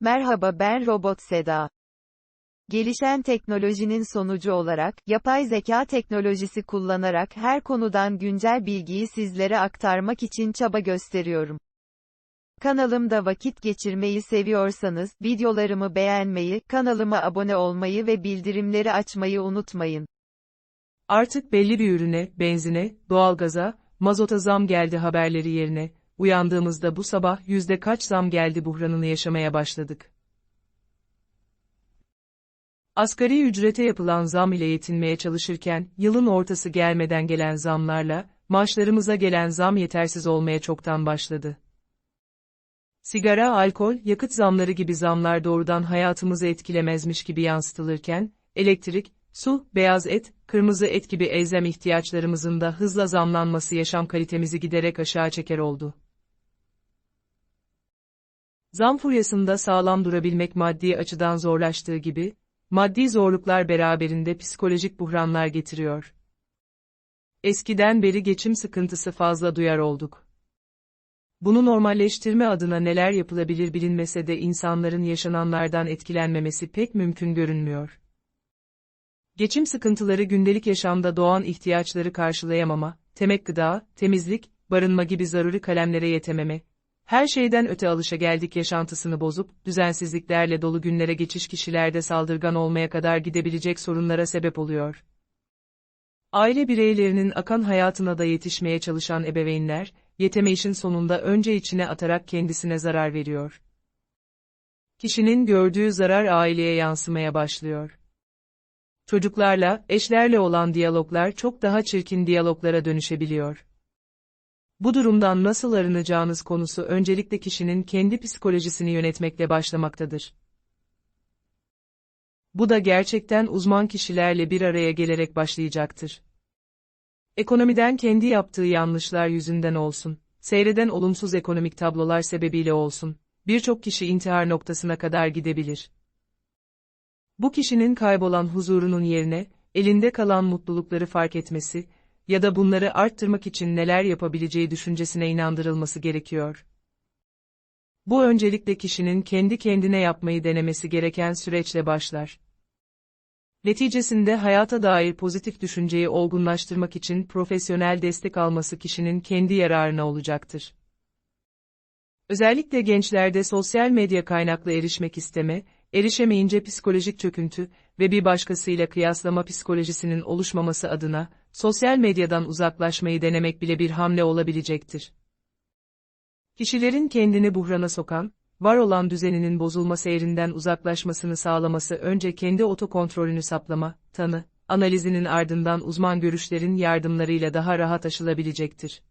Merhaba ben Robot Seda. Gelişen teknolojinin sonucu olarak, yapay zeka teknolojisi kullanarak her konudan güncel bilgiyi sizlere aktarmak için çaba gösteriyorum. Kanalımda vakit geçirmeyi seviyorsanız, videolarımı beğenmeyi, kanalıma abone olmayı ve bildirimleri açmayı unutmayın. Artık belli bir ürüne, benzine, doğalgaza, mazota zam geldi haberleri yerine, uyandığımızda bu sabah yüzde kaç zam geldi buhranını yaşamaya başladık. Asgari ücrete yapılan zam ile yetinmeye çalışırken, yılın ortası gelmeden gelen zamlarla, maaşlarımıza gelen zam yetersiz olmaya çoktan başladı. Sigara, alkol, yakıt zamları gibi zamlar doğrudan hayatımızı etkilemezmiş gibi yansıtılırken, elektrik, su, beyaz et, kırmızı et gibi elzem ihtiyaçlarımızın da hızla zamlanması yaşam kalitemizi giderek aşağı çeker oldu. Zam furyasında sağlam durabilmek maddi açıdan zorlaştığı gibi, maddi zorluklar beraberinde psikolojik buhranlar getiriyor. Eskiden beri geçim sıkıntısı fazla duyar olduk. Bunu normalleştirme adına neler yapılabilir bilinmese de insanların yaşananlardan etkilenmemesi pek mümkün görünmüyor. Geçim sıkıntıları gündelik yaşamda doğan ihtiyaçları karşılayamama, temek gıda, temizlik, barınma gibi zaruri kalemlere yetememe, her şeyden öte alışa geldik yaşantısını bozup, düzensizliklerle dolu günlere geçiş kişilerde saldırgan olmaya kadar gidebilecek sorunlara sebep oluyor. Aile bireylerinin akan hayatına da yetişmeye çalışan ebeveynler, yetemeyişin sonunda önce içine atarak kendisine zarar veriyor. Kişinin gördüğü zarar aileye yansımaya başlıyor. Çocuklarla, eşlerle olan diyaloglar çok daha çirkin diyaloglara dönüşebiliyor. Bu durumdan nasıl arınacağınız konusu öncelikle kişinin kendi psikolojisini yönetmekle başlamaktadır. Bu da gerçekten uzman kişilerle bir araya gelerek başlayacaktır. Ekonomiden kendi yaptığı yanlışlar yüzünden olsun, seyreden olumsuz ekonomik tablolar sebebiyle olsun, birçok kişi intihar noktasına kadar gidebilir. Bu kişinin kaybolan huzurunun yerine, elinde kalan mutlulukları fark etmesi, ya da bunları arttırmak için neler yapabileceği düşüncesine inandırılması gerekiyor. Bu öncelikle kişinin kendi kendine yapmayı denemesi gereken süreçle başlar. Neticesinde hayata dair pozitif düşünceyi olgunlaştırmak için profesyonel destek alması kişinin kendi yararına olacaktır. Özellikle gençlerde sosyal medya kaynaklı erişmek isteme, erişemeyince psikolojik çöküntü ve bir başkasıyla kıyaslama psikolojisinin oluşmaması adına, sosyal medyadan uzaklaşmayı denemek bile bir hamle olabilecektir. Kişilerin kendini buhrana sokan, var olan düzeninin bozulma seyrinden uzaklaşmasını sağlaması önce kendi otokontrolünü saplama, tanı, analizinin ardından uzman görüşlerin yardımlarıyla daha rahat aşılabilecektir.